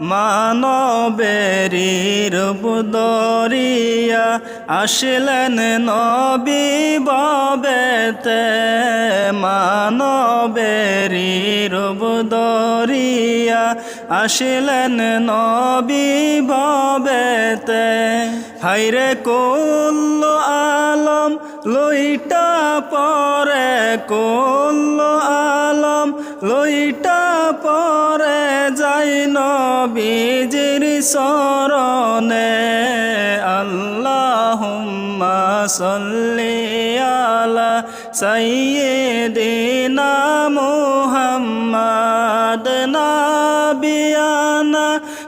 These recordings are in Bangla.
মানবেরই রূপ দরিয়া আসলেন নবী ববেতে। মানবেরই রূপ দরিয়া আসলেন নবী ববেতে। হাইরে কুল্ল আলম লইটা পরে কুল্ল আলম শরণে আল্লাহুম্মা সাল্লি আলা সাইয়্যিদিনা মুহাম্মাদ নাবিয়ানা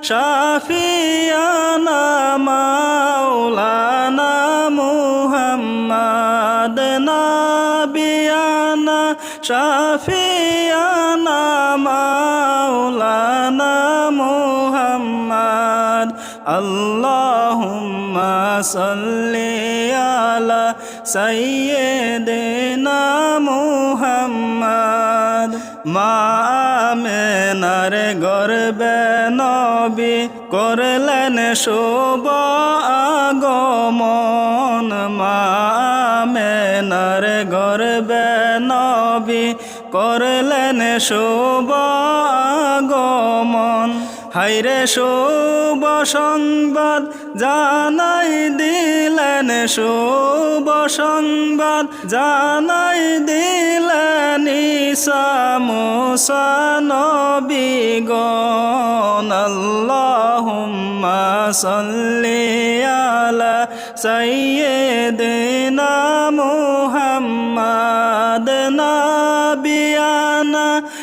শাফিয়ানা মাওলানা মুহাম্মাদ নাবিয়ানা শাফিয়ানা মাওলানা মুহাম্মাদ আল্লাহুম্মা সাল্লি আলা সাইয়্যিদিনা মুহাম্মাদ। মা আমেনার গর্বে নবী করলেন শুভ আগমন। মা আমেনার গর্বে নবী করলেন শুভ আগমন হাইরে শুভ সংবাদ জানাই দিলেন, শুভ সংবাদ জানাই দিলেন ঈসা মুসা নবীগণ। আল্লাহুম্মা সাল্লি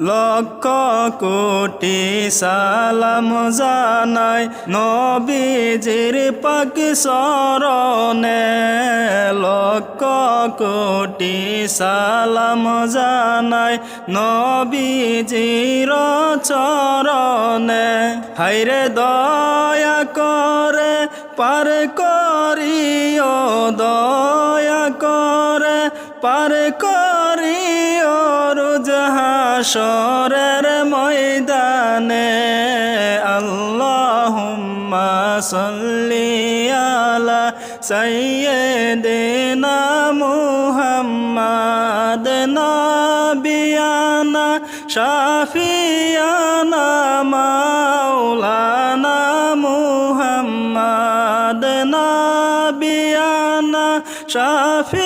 লক্ষ কোটি সালাম জানাই নবীজির পাক সরণে লক্ষ কোটি সালাম জানাই নবীজির চরণে। হাইরে দয়া করে পার করিও দয়া রুজহাসরের ময়দানে আল্লাহুম্মা সাল্লি আলা সাইয়্যিদিনা মুহাম্মাদ নাবিয়ানা শাফিয়ানা মাওলানা মুহাম্মাদ নাবিয়ানা শাফিয়ানা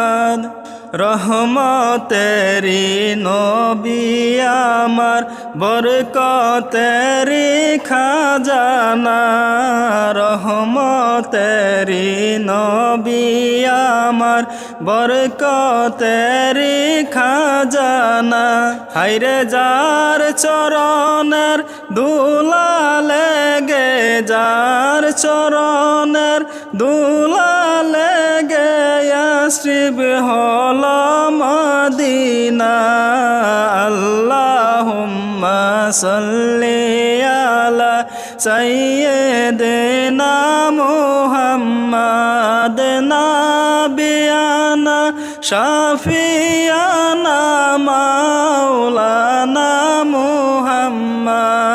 রহমতেরি নবী আমার বরকতেরি খাজানা। রহমতেরি নবী আমার বরকতেরি খাজানা। হাইরে যার চরণের দুলা লেগে যার চরণের দুলা লেগে শ্রীব হল মদিনা আল্লাহুম্মা সাল্লি আলা সাইয়্যিদিনা মুহাম্মাদ নাবিয়ানা শাফিয়ানা মাওলানা মুহাম্মাদ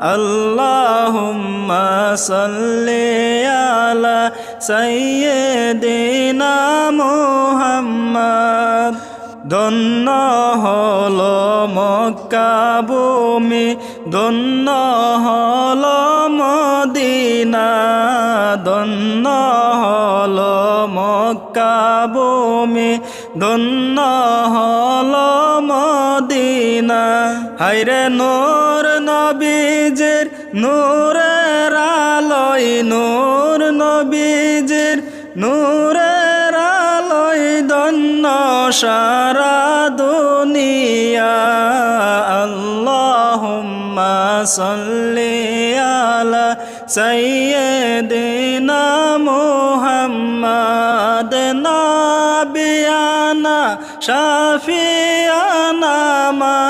আল্লাহুম্মা সাল্লি আলা সাইয়্যিদিনা মুহাম্মাদ। ধন্য হল মক্কা ভূমি, ধন্য হল মদিনা, ধন্য হলো মক্কা ভূমি, ধন্য হলো মদিনা হাইরে নূর নবীজের, নূরের আলোয় নূর নবীজের, নূরের আলোয় ধন্য সারা দুনিয়া। আল্লাহুম্মা সাল্লি আলা সাইয়্যিদিনা মুহাম্মাদ নাবিয়ানা, শাফিয়ানা মাওলানা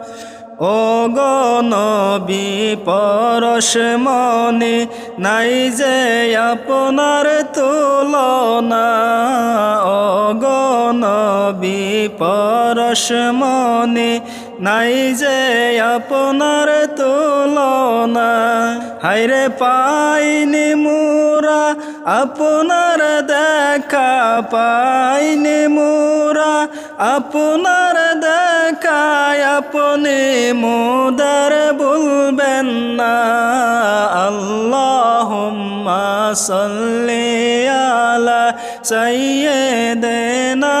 ও গো নবী, পরশ মনে নাই যে আপনার তুলনা। ও গো নবী, পরশ মনে নাই যে আপনার তুলনা। হাইরে পাইনি মুরা, আপনার দেখা পাইনি মুরা, আপনার দেখায় আপনি মুদার বলবেন না। আল্লাহুম্মা সাল্লি আলা সাইয়্যিদিনা মুহাম্মাদ